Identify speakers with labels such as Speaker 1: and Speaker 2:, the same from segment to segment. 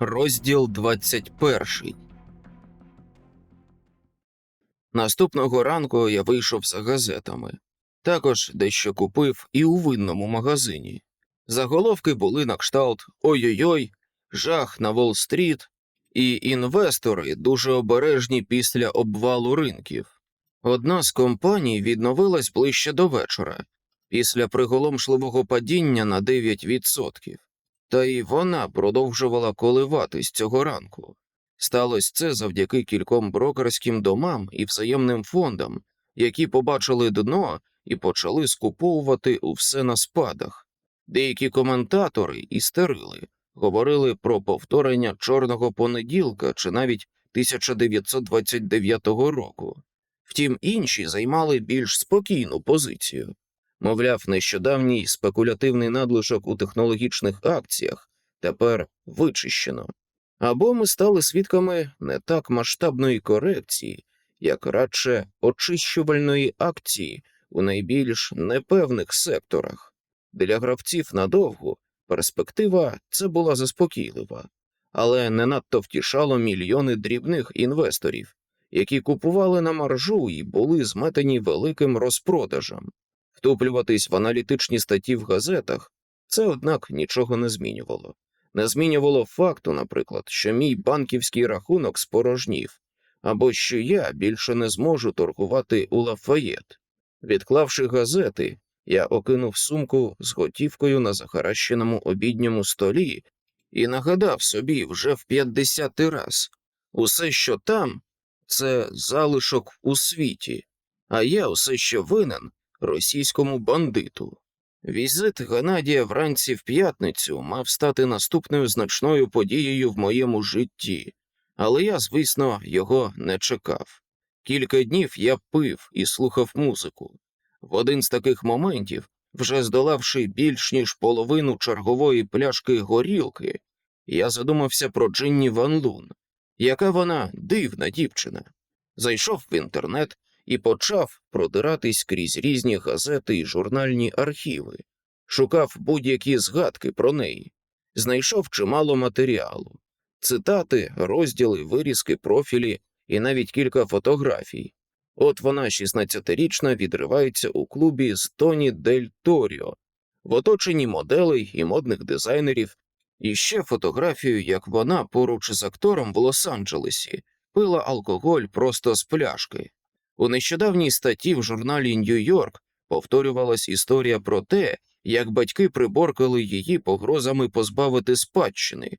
Speaker 1: Розділ 21 Наступного ранку я вийшов за газетами. Також дещо купив і у винному магазині. Заголовки були на кшталт Ой-ой-ой, жах на Уолл-стріт, і інвестори дуже обережні після обвалу ринків. Одна з компаній відновилась ближче до вечора, після приголомшливого падіння на 9%. Та й вона продовжувала коливатись цього ранку. Сталося це завдяки кільком брокерським домам і взаємним фондам, які побачили дно і почали скуповувати усе на спадах. Деякі коментатори істерили, говорили про повторення чорного понеділка чи навіть 1929 року. Втім, інші займали більш спокійну позицію. Мовляв, нещодавній спекулятивний надлишок у технологічних акціях тепер вичищено. Або ми стали свідками не так масштабної корекції, як радше очищувальної акції у найбільш непевних секторах. Для гравців надовго перспектива це була заспокійлива, але не надто втішало мільйони дрібних інвесторів, які купували на маржу і були зметені великим розпродажем. Втуплюватись в аналітичні статті в газетах це, однак, нічого не змінювало. Не змінювало факту, наприклад, що мій банківський рахунок спорожнів, або що я більше не зможу торгувати у Лафаєт. Відклавши газети, я окинув сумку з готівкою на захаращеному обідньому столі і нагадав собі вже в п'ятдесятий раз усе, що там, це залишок у світі, а я усе ще винен російському бандиту. Візит Геннадія вранці в п'ятницю мав стати наступною значною подією в моєму житті, але я, звісно, його не чекав. Кілька днів я пив і слухав музику. В один з таких моментів, вже здолавши більш ніж половину чергової пляшки горілки, я задумався про Джинні Ван Лун. Яка вона дивна дівчина. Зайшов в інтернет і почав продиратись крізь різні газети і журнальні архіви, шукав будь-які згадки про неї, знайшов чимало матеріалу, цитати, розділи, вирізки, профілі і навіть кілька фотографій. От вона, 16-річна, відривається у клубі з Тоні Дель Торіо, в оточенні моделей і модних дизайнерів, і ще фотографію, як вона поруч з актором в Лос-Анджелесі. Пила алкоголь просто з пляшки. У нещодавній статті в журналі Нью-Йорк повторювалась історія про те, як батьки приборкали її погрозами позбавити спадщини.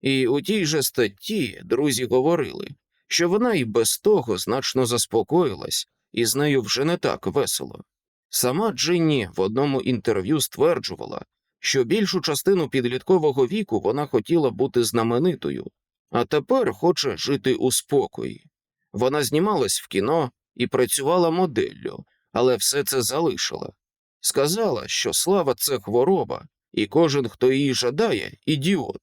Speaker 1: І у тій же статті друзі говорили, що вона і без того значно заспокоїлась, і з нею вже не так весело. Сама Джинні в одному інтерв'ю стверджувала, що більшу частину підліткового віку вона хотіла бути знаменитою, а тепер хоче жити у спокої. Вона знімалась в кіно і працювала моделлю, але все це залишила. Сказала, що слава це хвороба, і кожен, хто її жадає, ідіот.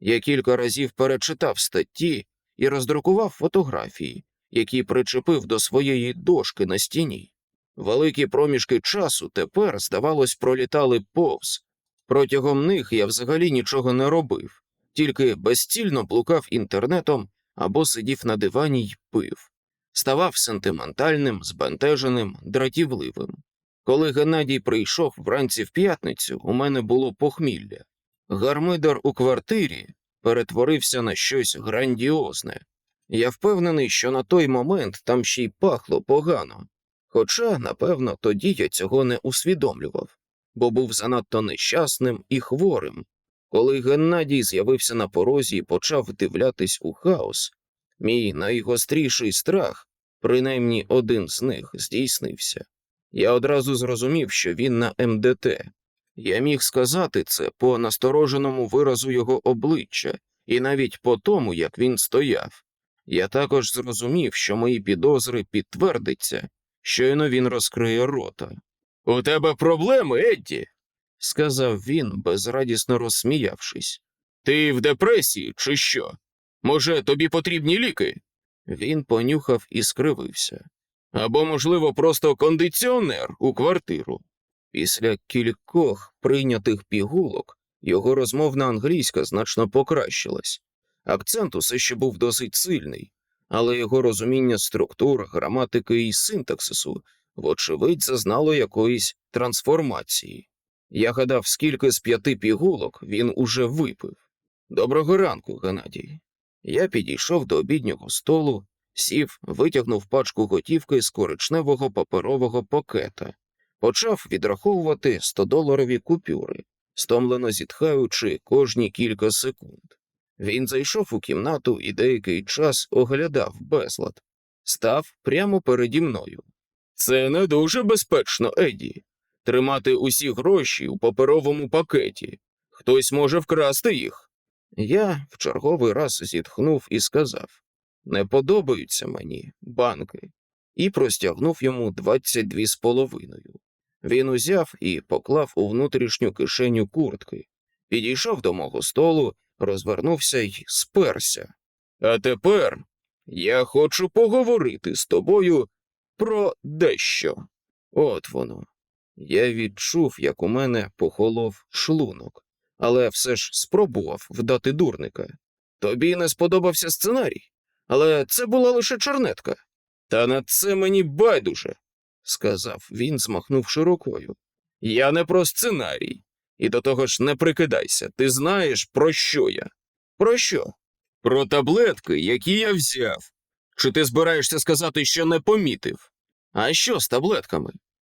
Speaker 1: Я кілька разів перечитав статті і роздрукував фотографії, які причепив до своєї дошки на стіні. Великі проміжки часу тепер, здавалось, пролітали повз. Протягом них я взагалі нічого не робив, тільки безцільно блукав інтернетом або сидів на дивані й пив. Ставав сентиментальним, збентеженим, дратівливим. Коли Геннадій прийшов вранці в п'ятницю, у мене було похмілля. Гармидар у квартирі перетворився на щось грандіозне. Я впевнений, що на той момент там ще й пахло погано, хоча, напевно, тоді я цього не усвідомлював, бо був занадто нещасним і хворим. Коли Геннадій з'явився на порозі і почав вдивлятись у хаос, мій найгостріший страх, принаймні один з них, здійснився. Я одразу зрозумів, що він на МДТ. Я міг сказати це по настороженому виразу його обличчя, і навіть по тому, як він стояв. Я також зрозумів, що мої підозри підтвердяться, щойно він розкриє рота. У тебе проблеми, Едді, сказав він, безрадісно розсміявшись. Ти в депресії, чи що? Може, тобі потрібні ліки? Він понюхав і скривився. Або, можливо, просто кондиціонер у квартиру. Після кількох прийнятих пігулок його розмовна англійська значно покращилась. Акцент усе ще був досить сильний, але його розуміння структур, граматики і синтаксису, вочевидь, зазнало якоїсь трансформації. Я гадав, скільки з п'яти пігулок він уже випив. Доброго ранку, Геннадій. Я підійшов до обіднього столу, сів, витягнув пачку готівки з коричневого паперового пакета, почав відраховувати 100-доларові купюри, стомлено зітхаючи кожні кілька секунд. Він зайшов у кімнату і деякий час оглядав безлад, став прямо переді мною. Це не дуже безпечно, Еді. Тримати усі гроші у паперовому пакеті. Хтось може вкрасти їх. Я в черговий раз зітхнув і сказав не подобаються мені банки, і простягнув йому двадцять дві з половиною. Він узяв і поклав у внутрішню кишеню куртки, підійшов до мого столу, розвернувся й сперся. А тепер я хочу поговорити з тобою про дещо. От воно. Я відчув, як у мене похолов шлунок, але все ж спробував вдати дурника. Тобі не сподобався сценарій, але це була лише чернетка. Та на це мені байдуже, сказав він, змахнувши рукою. Я не про сценарій. І до того ж не прикидайся, ти знаєш, про що я? Про що? Про таблетки, які я взяв. Чи ти збираєшся сказати, що не помітив? А що з таблетками?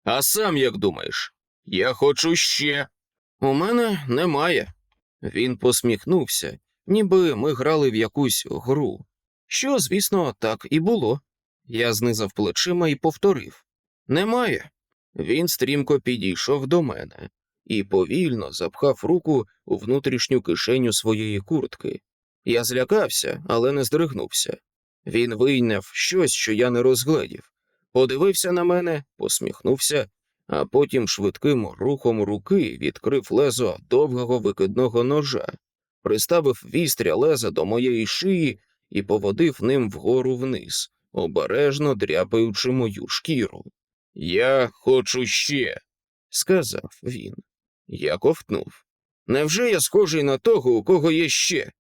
Speaker 1: А сам як думаєш? Я хочу ще. У мене немає. Він посміхнувся, ніби ми грали в якусь гру. Що, звісно, так і було. Я знизав плечима і повторив Немає. Він стрімко підійшов до мене і повільно запхав руку у внутрішню кишеню своєї куртки. Я злякався, але не здригнувся. Він вийняв щось, що я не розгледів, подивився на мене, посміхнувся, а потім швидким рухом руки відкрив лезо довгого викидного ножа, приставив вістря леза до моєї шиї і поводив ним вгору вниз, обережно дряпаючи мою шкіру. Я хочу ще, сказав він. Я ковтнув. Невже я схожий на того, у кого є ще?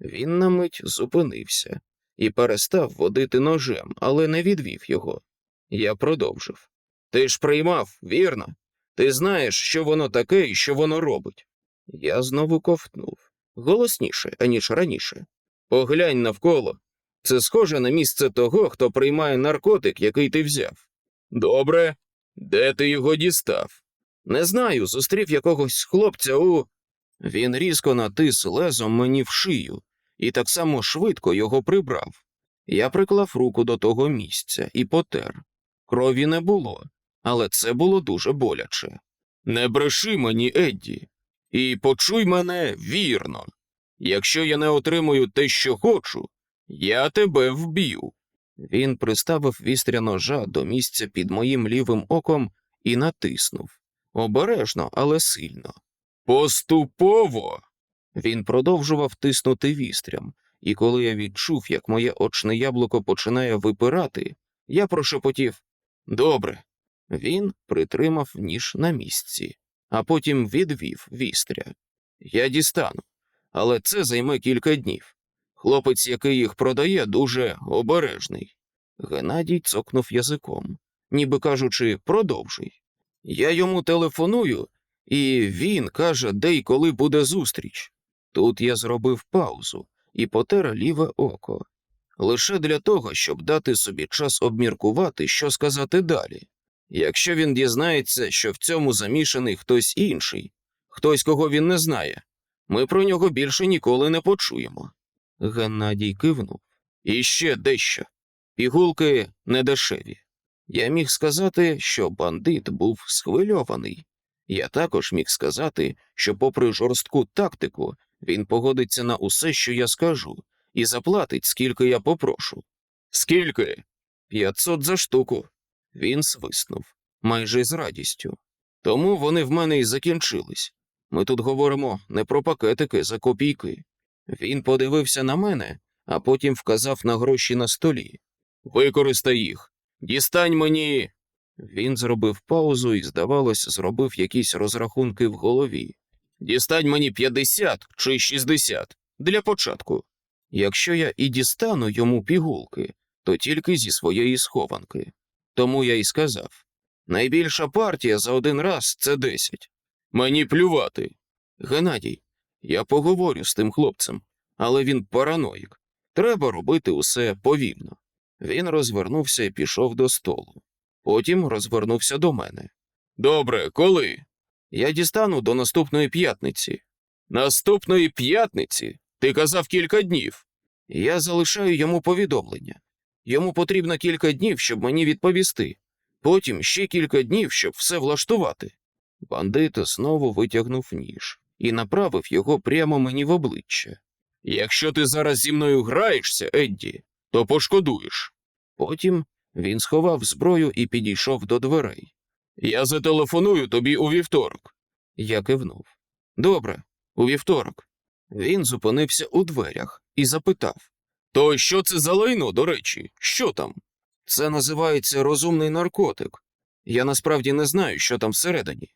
Speaker 1: Він на мить зупинився і перестав водити ножем, але не відвів його. Я продовжив. Ти ж приймав, вірно? Ти знаєш, що воно таке і що воно робить. Я знову ковтнув голосніше, аніж раніше. Поглянь навколо. Це схоже на місце того, хто приймає наркотик, який ти взяв. Добре, де ти його дістав? Не знаю, зустрів якогось хлопця у. Він різко натис лезом мені в шию і так само швидко його прибрав. Я приклав руку до того місця і потер. Крові не було, але це було дуже боляче. Не бреши мені, Едді, і почуй мене вірно. Якщо я не отримую те, що хочу, я тебе вб'ю. Він приставив вістря ножа до місця під моїм лівим оком і натиснув. Обережно, але сильно. Поступово. Він продовжував тиснути вістрям, і коли я відчув, як моє очне яблуко починає випирати, я прошепотів Добре. Він притримав ніж на місці, а потім відвів вістря. Я дістану, але це займе кілька днів. Хлопець, який їх продає, дуже обережний. Геннадій цокнув язиком, ніби кажучи, продовжуй. Я йому телефоную, і він каже, де й коли буде зустріч. Тут я зробив паузу і потер ліве око. Лише для того, щоб дати собі час обміркувати, що сказати далі. Якщо він дізнається, що в цьому замішаний хтось інший, хтось, кого він не знає, ми про нього більше ніколи не почуємо. Геннадій кивнув. І ще дещо. Пігулки недешеві. Я міг сказати, що бандит був схвильований. Я також міг сказати, що, попри жорстку тактику, він погодиться на усе, що я скажу, і заплатить, скільки я попрошу. Скільки? П'ятсот за штуку. Він свиснув, майже з радістю. Тому вони в мене і закінчились. Ми тут говоримо не про пакетики за копійки. Він подивився на мене, а потім вказав на гроші на столі. Використай їх. Дістань мені. Він зробив паузу і, здавалось, зробив якісь розрахунки в голові. Дістань мені 50 чи 60 для початку. Якщо я і дістану йому пігулки, то тільки зі своєї схованки. Тому я й сказав найбільша партія за один раз це десять. Мені плювати. Геннадій, я поговорю з тим хлопцем, але він параноїк. Треба робити усе повільно. Він розвернувся і пішов до столу. Потім розвернувся до мене. Добре, коли? Я дістану до наступної п'ятниці. Наступної п'ятниці? Ти казав кілька днів. Я залишаю йому повідомлення. Йому потрібно кілька днів, щоб мені відповісти. Потім ще кілька днів, щоб все влаштувати. Бандит знову витягнув ніж і направив його прямо мені в обличчя. Якщо ти зараз зі мною граєшся, Едді, то пошкодуєш. Потім він сховав зброю і підійшов до дверей. Я зателефоную тобі у вівторок. Я кивнув. Добре, у вівторок. Він зупинився у дверях і запитав: То що це за лайно, до речі? Що там? Це називається розумний наркотик. Я насправді не знаю, що там всередині.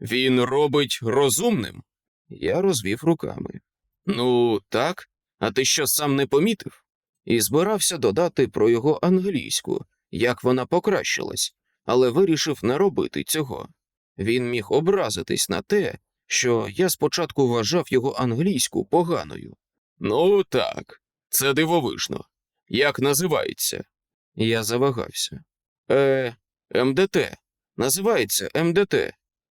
Speaker 1: Він робить розумним? Я розвів руками. Ну, так, а ти що сам не помітив? І збирався додати про його англійську, як вона покращилась, але вирішив не робити цього. Він міг образитись на те, що я спочатку вважав його англійську поганою. Ну, так, це дивовижно. Як називається? Я завагався. Е, МДТ. Називається МДТ.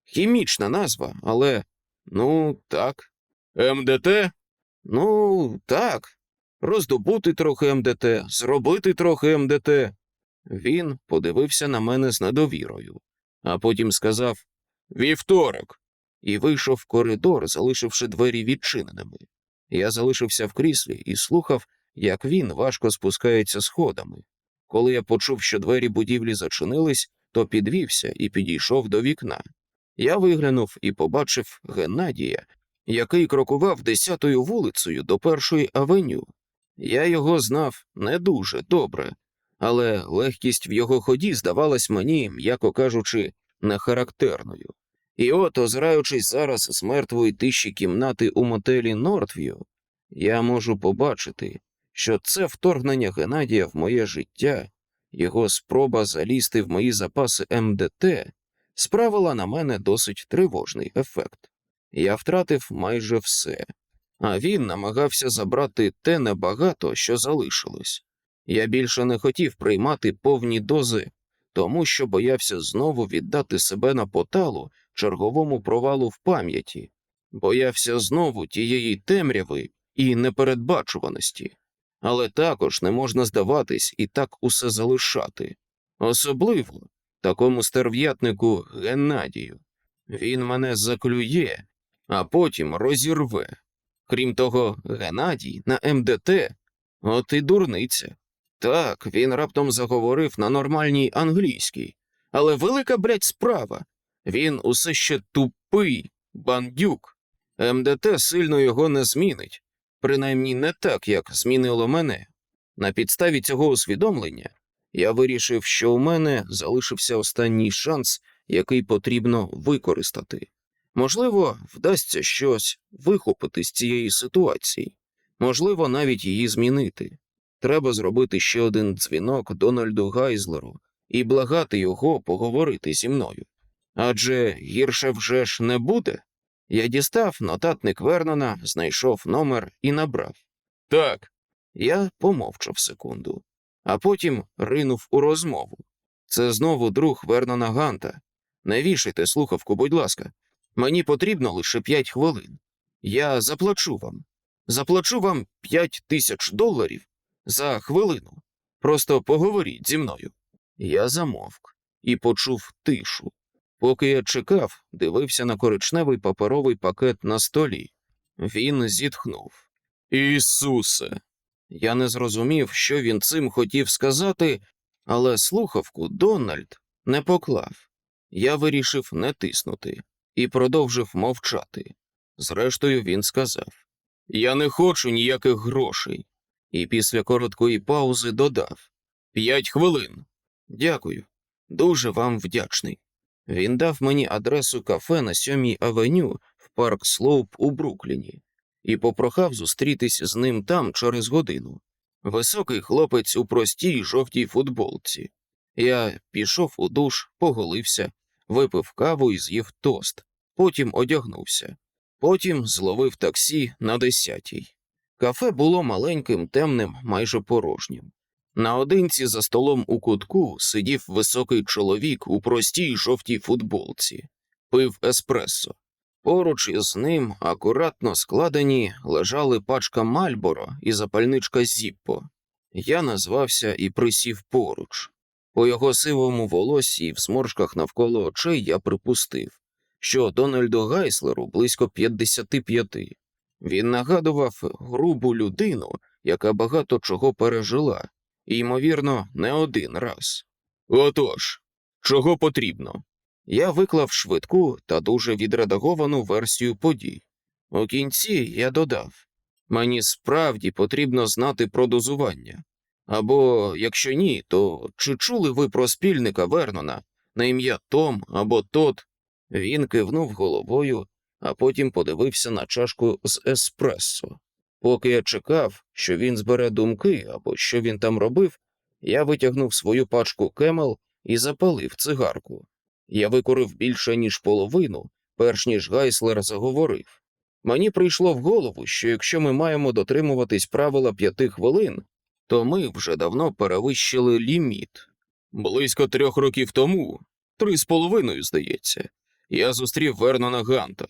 Speaker 1: Хімічна назва, але. Ну, так. МДТ? Ну, так. Роздобути трохи МДТ, зробити трохи МДТ. Він подивився на мене з недовірою, а потім сказав Вівторок. І вийшов в коридор, залишивши двері відчиненими. Я залишився в кріслі і слухав, як він важко спускається сходами. Коли я почув, що двері будівлі зачинились, то підвівся і підійшов до вікна. Я виглянув і побачив Геннадія, який крокував десятою вулицею до першої авеню. Я його знав не дуже добре, але легкість в його ході здавалась мені, м'яко кажучи, нехарактерною. І от, озираючись зараз з мертвої тиші кімнати у мотелі Нортв'ю, я можу побачити, що це вторгнення Геннадія в моє життя, його спроба залізти в мої запаси МДТ справила на мене досить тривожний ефект. Я втратив майже все, а він намагався забрати те небагато, що залишилось. Я більше не хотів приймати повні дози, тому що боявся знову віддати себе на поталу черговому провалу в пам'яті, боявся знову тієї темряви і непередбачуваності, але також не можна здаватись і так усе залишати, особливо такому стерв'ятнику Геннадію. Він мене заклює, а потім розірве. Крім того, Геннадій на МДТ, от і дурниця. Так, він раптом заговорив на нормальній англійській, але велика, блядь, справа. Він усе ще тупий бандюк. МДТ сильно його не змінить, принаймні не так, як змінило мене. На підставі цього усвідомлення я вирішив, що у мене залишився останній шанс, який потрібно використати. Можливо, вдасться щось вихопити з цієї ситуації, можливо, навіть її змінити. Треба зробити ще один дзвінок Дональду Гайзлеру і благати його поговорити зі мною. Адже гірше вже ж не буде. Я дістав нотатник Вернона, знайшов номер і набрав. Так. Я помовчав секунду, а потім ринув у розмову. Це знову друг Вернона Ганта. Не вішайте слухавку, будь ласка. Мені потрібно лише п'ять хвилин. Я заплачу вам. Заплачу вам п'ять тисяч доларів за хвилину. Просто поговоріть зі мною. Я замовк і почув тишу. Поки я чекав, дивився на коричневий паперовий пакет на столі. Він зітхнув. Ісусе. Я не зрозумів, що він цим хотів сказати, але слухавку Дональд не поклав. Я вирішив не тиснути і продовжив мовчати. Зрештою, він сказав: Я не хочу ніяких грошей. І після короткої паузи додав П'ять хвилин. Дякую. Дуже вам вдячний. Він дав мені адресу кафе на сьомій авеню в парк Слоуп у Брукліні. і попрохав зустрітись з ним там через годину. Високий хлопець у простій жовтій футболці. Я пішов у душ, поголився, випив каву і з'їв тост, потім одягнувся. Потім зловив таксі на десятій. Кафе було маленьким, темним, майже порожнім. Наодинці за столом у кутку сидів високий чоловік у простій жовтій футболці, пив еспресо. Поруч із ним, акуратно складені, лежали пачка Мальборо і запальничка Зіппо. Я назвався і присів поруч. По його сивому волосі і в сморшках навколо очей я припустив, що Дональду Гайслеру близько 55. Він нагадував грубу людину, яка багато чого пережила, ймовірно, не один раз. Отож, чого потрібно? Я виклав швидку та дуже відредаговану версію подій. У кінці я додав мені справді потрібно знати про дозування. Або, якщо ні, то чи чули ви про спільника Вернона на ім'я Том або Тот? Він кивнув головою, а потім подивився на чашку з еспресо. Поки я чекав, що він збере думки або що він там робив, я витягнув свою пачку кемел і запалив цигарку. Я викурив більше, ніж половину, перш ніж Гайслер заговорив. Мені прийшло в голову, що якщо ми маємо дотримуватись правила п'яти хвилин, то ми вже давно перевищили ліміт. Близько трьох років тому, три з половиною, здається, я зустрів Вернона Ганта.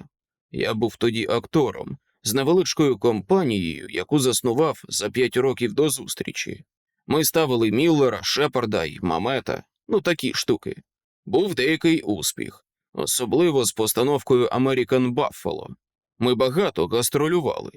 Speaker 1: Я був тоді актором з невеличкою компанією, яку заснував за п'ять років до зустрічі. Ми ставили Міллера, Шепарда і Мамета, ну такі штуки. Був деякий успіх, особливо з постановкою American Buffalo. Ми багато гастролювали.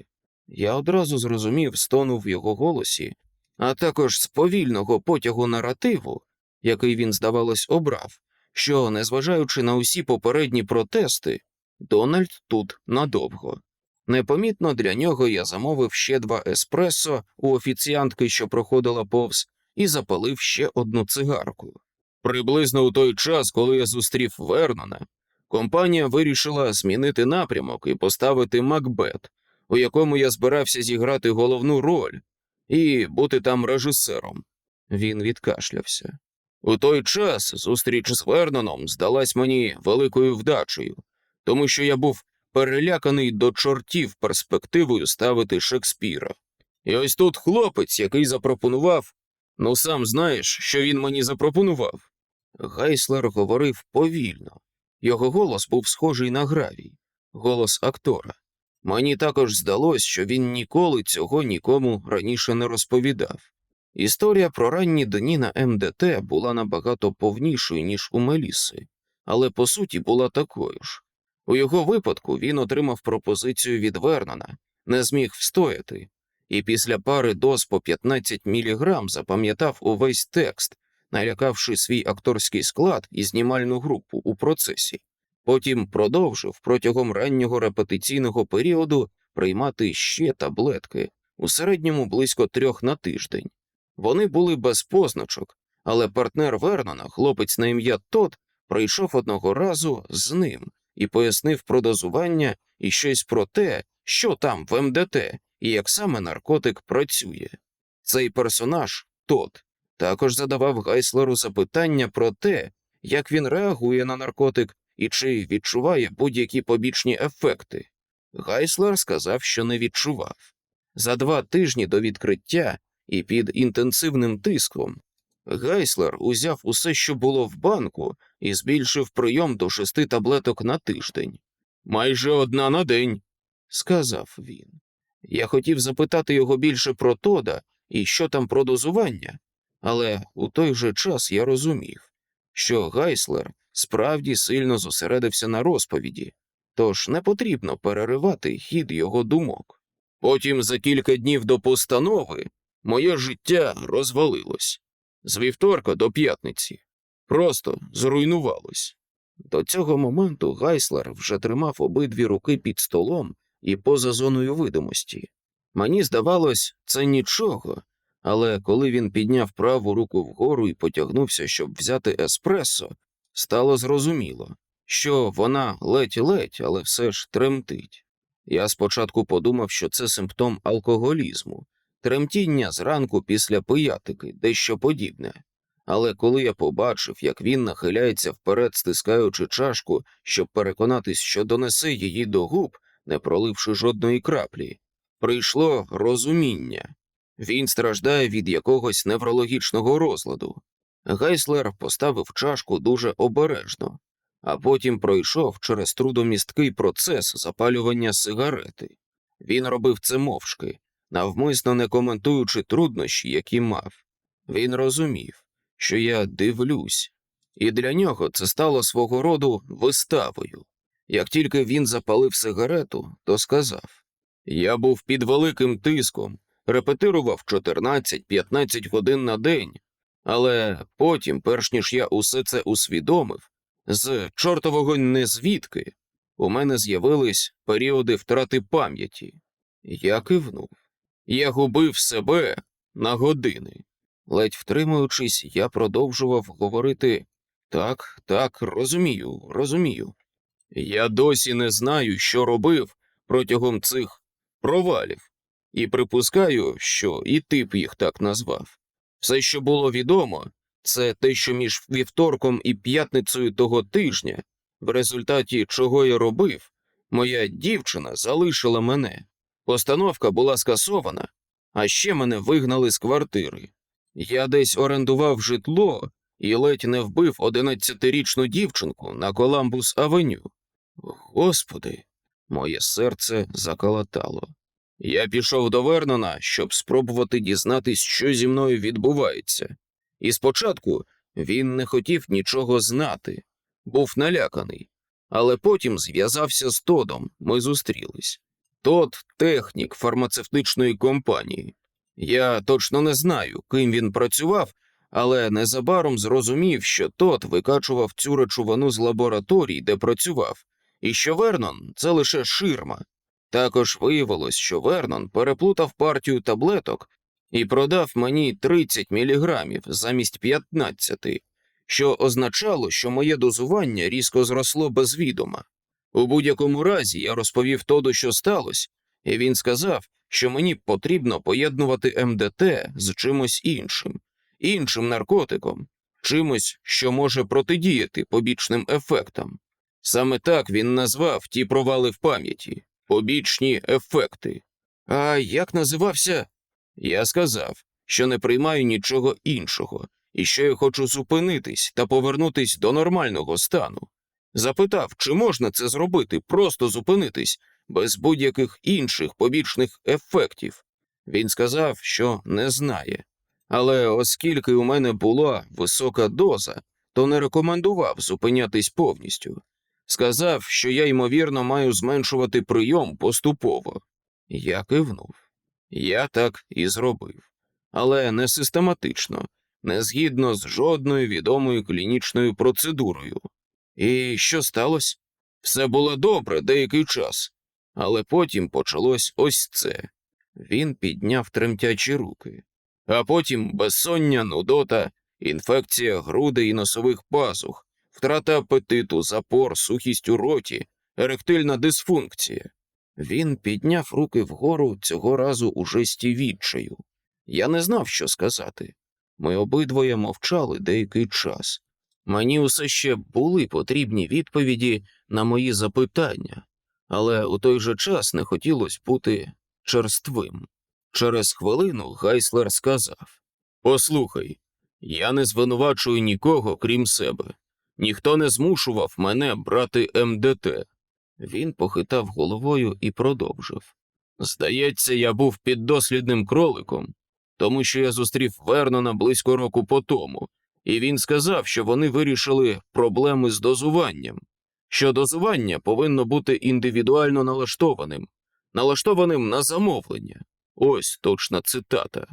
Speaker 1: Я одразу зрозумів стону в його голосі, а також з повільного потягу наративу, який він, здавалось, обрав, що, незважаючи на усі попередні протести, Дональд тут надовго. Непомітно для нього я замовив ще два еспресо у офіціантки, що проходила повз, і запалив ще одну цигарку. Приблизно у той час, коли я зустрів Вернона, компанія вирішила змінити напрямок і поставити Макбет, у якому я збирався зіграти головну роль і бути там режисером. Він відкашлявся. У той час зустріч з Верноном здалась мені великою вдачею, тому що я був переляканий до чортів перспективою ставити Шекспіра. І ось тут хлопець, який запропонував, ну сам знаєш, що він мені запропонував. Гайслер говорив повільно. Його голос був схожий на гравій, голос актора. Мені також здалось, що він ніколи цього нікому раніше не розповідав. Історія про ранні дні на МДТ була набагато повнішою, ніж у Меліси, але по суті була такою ж. У його випадку він отримав пропозицію від Вернона, не зміг встояти, і після пари доз по 15 міліграм запам'ятав увесь текст, налякавши свій акторський склад і знімальну групу у процесі. Потім продовжив протягом раннього репетиційного періоду приймати ще таблетки, у середньому близько трьох на тиждень. Вони були без позначок, але партнер Вернона, хлопець на ім'я Тот, прийшов одного разу з ним і пояснив про дозування і щось про те, що там в МДТ і як саме наркотик працює. Цей персонаж Тот також задавав Гайслеру запитання про те, як він реагує на наркотик і чи відчуває будь-які побічні ефекти. Гайслер сказав, що не відчував. За два тижні до відкриття і під інтенсивним тиском Гайслер узяв усе, що було в банку, і збільшив прийом до шести таблеток на тиждень. Майже одна на день, сказав він. Я хотів запитати його більше про Тода і що там про дозування, але у той же час я розумів, що Гайслер справді сильно зосередився на розповіді, тож не потрібно переривати хід його думок. Потім, за кілька днів до постанови, моє життя розвалилось з вівторка до п'ятниці, просто зруйнувалось. До цього моменту Гайслер вже тримав обидві руки під столом і поза зоною видимості. Мені здавалось, це нічого, але коли він підняв праву руку вгору і потягнувся, щоб взяти еспресо, стало зрозуміло, що вона ледь-ледь, але все ж тремтить. Я спочатку подумав, що це симптом алкоголізму, тремтіння зранку після пиятики, дещо подібне. Але коли я побачив, як він нахиляється вперед, стискаючи чашку, щоб переконатись, що донесе її до губ, не проливши жодної краплі, прийшло розуміння. Він страждає від якогось неврологічного розладу. Гайслер поставив чашку дуже обережно, а потім пройшов через трудомісткий процес запалювання сигарети. Він робив це мовчки, навмисно не коментуючи труднощі, які мав. Він розумів, що я дивлюсь, і для нього це стало свого роду виставою. Як тільки він запалив сигарету, то сказав: Я був під великим тиском, репетирував 14-15 годин на день, але потім, перш ніж я усе це усвідомив, з чортового незвідки у мене з'явились періоди втрати пам'яті. Я кивнув. Я губив себе на години. Ледь втримуючись, я продовжував говорити так, так, розумію, розумію. Я досі не знаю, що робив протягом цих провалів, і припускаю, що і ти б їх так назвав. Все, що було відомо, це те, що між вівторком і п'ятницею того тижня, в результаті чого я робив, моя дівчина залишила мене. Постановка була скасована, а ще мене вигнали з квартири. Я десь орендував житло і ледь не вбив одинадцятирічну дівчинку на Коламбус Авеню. Господи, моє серце заколотало. Я пішов до Вернона, щоб спробувати дізнатись, що зі мною відбувається. І спочатку він не хотів нічого знати, був наляканий, але потім зв'язався з Тодом, ми зустрілись. Тод технік фармацевтичної компанії. Я точно не знаю, ким він працював, але незабаром зрозумів, що Тод викачував цю речовину з лабораторій, де працював, і що Вернон це лише ширма. Також виявилось, що Вернон переплутав партію таблеток і продав мені 30 міліграмів замість 15, що означало, що моє дозування різко зросло без відома. У будь-якому разі я розповів Тоду, що сталося, і він сказав, що мені потрібно поєднувати МДТ з чимось іншим, іншим наркотиком, чимось, що може протидіяти побічним ефектам. Саме так він назвав ті провали в пам'яті, побічні ефекти. А як називався? Я сказав, що не приймаю нічого іншого, і що я хочу зупинитись та повернутись до нормального стану. Запитав, чи можна це зробити, просто зупинитись, без будь-яких інших побічних ефектів. Він сказав, що не знає. Але оскільки у мене була висока доза, то не рекомендував зупинятись повністю. Сказав, що я, ймовірно, маю зменшувати прийом поступово. Я кивнув. Я так і зробив. Але не систематично, не згідно з жодною відомою клінічною процедурою. І що сталося? Все було добре деякий час, але потім почалось ось це. Він підняв тремтячі руки, а потім безсоння, нудота, інфекція грудей і носових пазух, втрата апетиту, запор, сухість у роті, еректильна дисфункція. Він підняв руки вгору цього разу у жесті відчаю. Я не знав, що сказати. Ми обидвоє мовчали деякий час. Мені усе ще були потрібні відповіді на мої запитання, але у той же час не хотілося бути черствим. Через хвилину Гайслер сказав Послухай, я не звинувачую нікого, крім себе. Ніхто не змушував мене брати МДТ. Він похитав головою і продовжив. Здається, я був піддослідним кроликом, тому що я зустрів Вернона близько року по тому, і він сказав, що вони вирішили проблеми з дозуванням, що дозування повинно бути індивідуально налаштованим, налаштованим на замовлення. Ось точна цитата.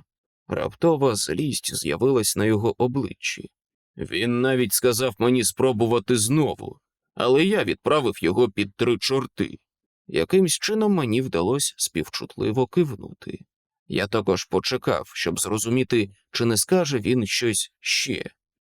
Speaker 1: Раптова злість з'явилась на його обличчі. Він навіть сказав мені спробувати знову, але я відправив його під три чорти. Якимсь чином мені вдалося співчутливо кивнути. Я також почекав, щоб зрозуміти, чи не скаже він щось ще.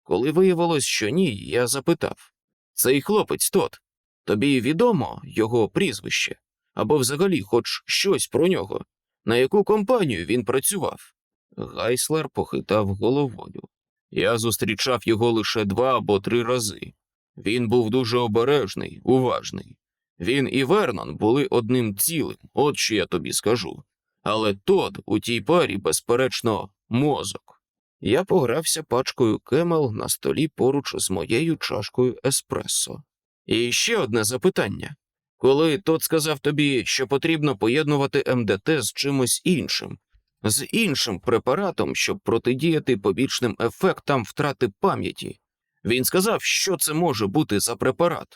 Speaker 1: Коли виявилось, що ні, я запитав цей хлопець тот, тобі відомо його прізвище? або взагалі хоч щось про нього, на яку компанію він працював. Гайслер похитав головою. Я зустрічав його лише два або три рази. Він був дуже обережний, уважний. Він і Вернон були одним цілим, от що я тобі скажу. Але Тод у тій парі, безперечно, мозок. Я погрався пачкою кемел на столі поруч з моєю чашкою еспресо. І ще одне запитання. Коли Тод сказав тобі, що потрібно поєднувати МДТ з чимось іншим, з іншим препаратом, щоб протидіяти побічним ефектам втрати пам'яті, він сказав, що це може бути за препарат.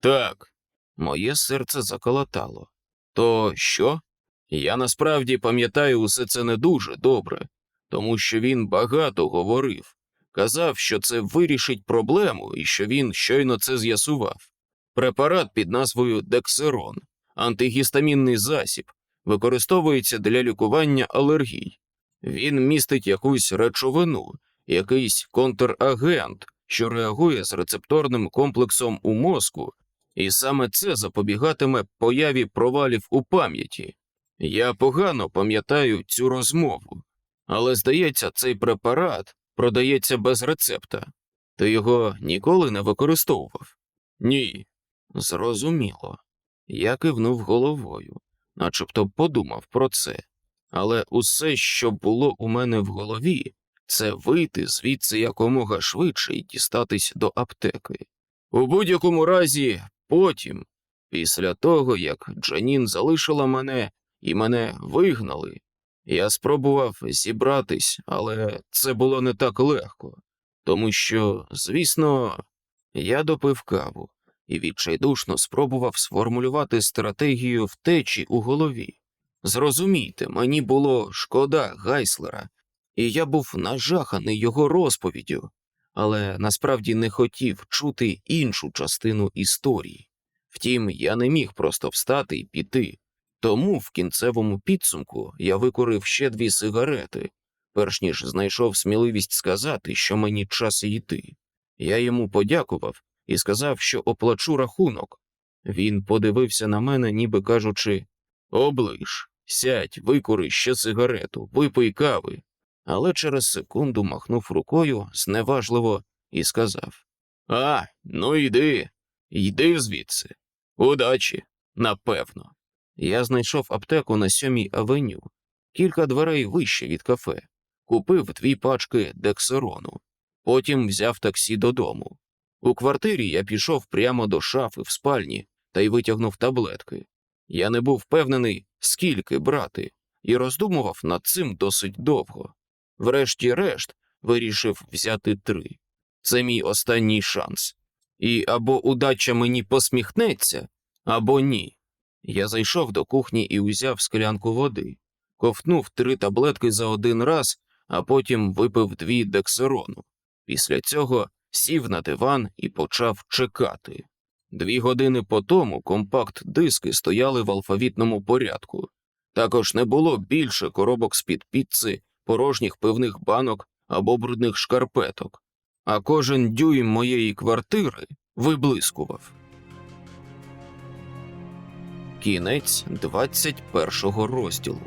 Speaker 1: Так. Моє серце заколотало. То що? Я насправді пам'ятаю усе це не дуже добре, тому що він багато говорив, казав, що це вирішить проблему і що він щойно це з'ясував. Препарат під назвою Дексерон, антигістамінний засіб, використовується для лікування алергій. Він містить якусь речовину, якийсь контрагент, що реагує з рецепторним комплексом у мозку, і саме це запобігатиме появі провалів у пам'яті. Я погано пам'ятаю цю розмову, але здається, цей препарат продається без рецепта. Ти його ніколи не використовував? Ні. Зрозуміло. Я кивнув головою, начебто подумав про це. Але усе, що було у мене в голові, це вийти звідси якомога швидше і дістатись до аптеки. У будь-якому разі, потім, після того, як Джанін залишила мене і мене вигнали, я спробував зібратись, але це було не так легко, тому що, звісно, я допив каву і відчайдушно спробував сформулювати стратегію втечі у голові. Зрозумійте, мені було шкода Гайслера, і я був нажаханий його розповіддю, але насправді не хотів чути іншу частину історії. Втім, я не міг просто встати і піти. Тому в кінцевому підсумку я викурив ще дві сигарети, перш ніж знайшов сміливість сказати, що мені час йти. Я йому подякував і сказав, що оплачу рахунок. Він подивився на мене, ніби кажучи Оближ, сядь, викури ще сигарету, випий кави. Але через секунду махнув рукою зневажливо і сказав А, ну йди, йди звідси. Удачі, напевно. Я знайшов аптеку на сьомій авеню, кілька дверей вище від кафе, купив дві пачки дексерону, потім взяв таксі додому. У квартирі я пішов прямо до шафи в спальні та й витягнув таблетки. Я не був впевнений, скільки брати, і роздумував над цим досить довго. Врешті-решт вирішив взяти три. Це мій останній шанс. І або удача мені посміхнеться, або ні. Я зайшов до кухні і узяв склянку води, ковтнув три таблетки за один раз, а потім випив дві дексерону. Після цього сів на диван і почав чекати. Дві години по тому компакт-диски стояли в алфавітному порядку. Також не було більше коробок з-під піци, порожніх пивних банок або брудних шкарпеток, а кожен дюйм моєї квартири виблискував. Кінець 21 розділу.